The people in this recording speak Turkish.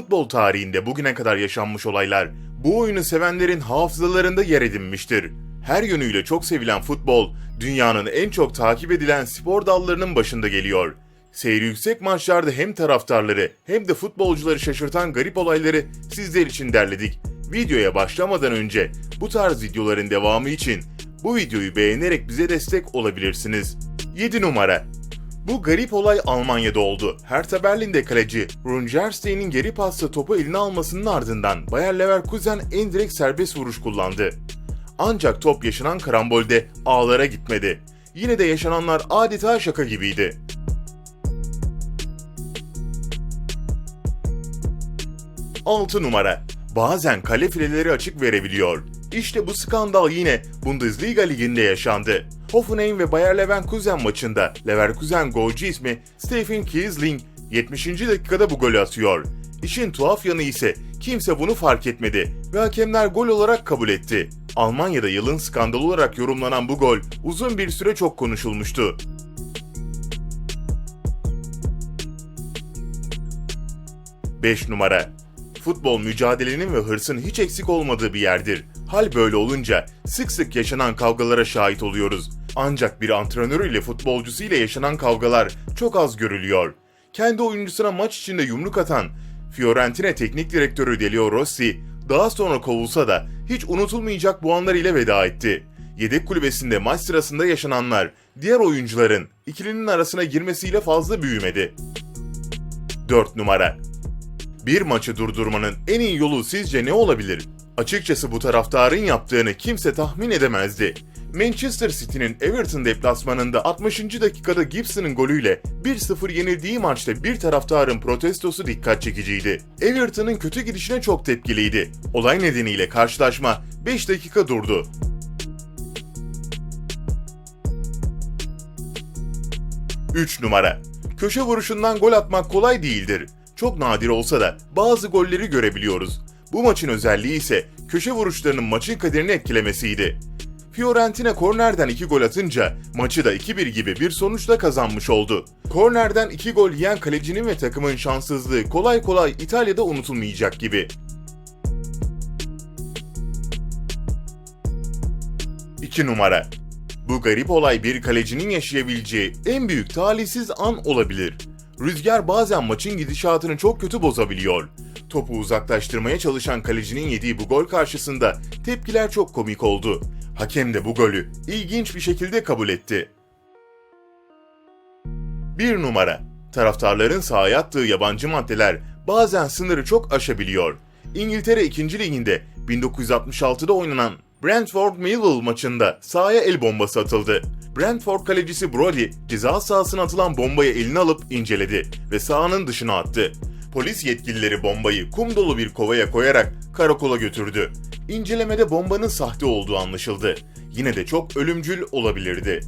futbol tarihinde bugüne kadar yaşanmış olaylar bu oyunu sevenlerin hafızalarında yer edinmiştir. Her yönüyle çok sevilen futbol, dünyanın en çok takip edilen spor dallarının başında geliyor. Seyri yüksek maçlarda hem taraftarları hem de futbolcuları şaşırtan garip olayları sizler için derledik. Videoya başlamadan önce bu tarz videoların devamı için bu videoyu beğenerek bize destek olabilirsiniz. 7 numara bu garip olay Almanya'da oldu. Hertha Berlin'de kaleci Rungerstein'in geri pasla topu eline almasının ardından Bayer Leverkusen en direkt serbest vuruş kullandı. Ancak top yaşanan karambolde ağlara gitmedi. Yine de yaşananlar adeta şaka gibiydi. Altı numara. Bazen kale fileleri açık verebiliyor. İşte bu skandal yine Bundesliga liginde yaşandı. Hoffenheim ve Bayer Leverkusen maçında Leverkusen golcü ismi Stephen Kiesling 70. dakikada bu golü atıyor. İşin tuhaf yanı ise kimse bunu fark etmedi ve hakemler gol olarak kabul etti. Almanya'da yılın skandalı olarak yorumlanan bu gol uzun bir süre çok konuşulmuştu. 5 numara. Futbol mücadelenin ve hırsın hiç eksik olmadığı bir yerdir. Hal böyle olunca sık sık yaşanan kavgalara şahit oluyoruz. Ancak bir antrenörü ile futbolcusu ile yaşanan kavgalar çok az görülüyor. Kendi oyuncusuna maç içinde yumruk atan Fiorentina teknik direktörü Delio Rossi daha sonra kovulsa da hiç unutulmayacak bu anlar ile veda etti. Yedek kulübesinde maç sırasında yaşananlar diğer oyuncuların ikilinin arasına girmesiyle fazla büyümedi. 4 numara bir maçı durdurmanın en iyi yolu sizce ne olabilir? Açıkçası bu taraftarın yaptığını kimse tahmin edemezdi. Manchester City'nin Everton deplasmanında 60. dakikada Gibson'ın golüyle 1-0 yenildiği maçta bir taraftarın protestosu dikkat çekiciydi. Everton'ın kötü gidişine çok tepkiliydi. Olay nedeniyle karşılaşma 5 dakika durdu. Üç numara. Köşe vuruşundan gol atmak kolay değildir. Çok nadir olsa da bazı golleri görebiliyoruz. Bu maçın özelliği ise köşe vuruşlarının maçın kaderini etkilemesiydi. Fiorentina kornerden 2 gol atınca maçı da 2-1 gibi bir sonuçla kazanmış oldu. Kornerden 2 gol yiyen kalecinin ve takımın şanssızlığı kolay kolay İtalya'da unutulmayacak gibi. 2 numara. Bu garip olay bir kalecinin yaşayabileceği en büyük talihsiz an olabilir. Rüzgar bazen maçın gidişatını çok kötü bozabiliyor. Topu uzaklaştırmaya çalışan kalecinin yediği bu gol karşısında tepkiler çok komik oldu. Hakem de bu golü ilginç bir şekilde kabul etti. 1 numara. Taraftarların sahaya attığı yabancı maddeler bazen sınırı çok aşabiliyor. İngiltere 2. Liginde 1966'da oynanan Brentford Millwall maçında sahaya el bombası atıldı. Brentford kalecisi Brody ceza sahasına atılan bombayı eline alıp inceledi ve sahanın dışına attı. Polis yetkilileri bombayı kum dolu bir kovaya koyarak karakola götürdü. İncelemede bombanın sahte olduğu anlaşıldı. Yine de çok ölümcül olabilirdi.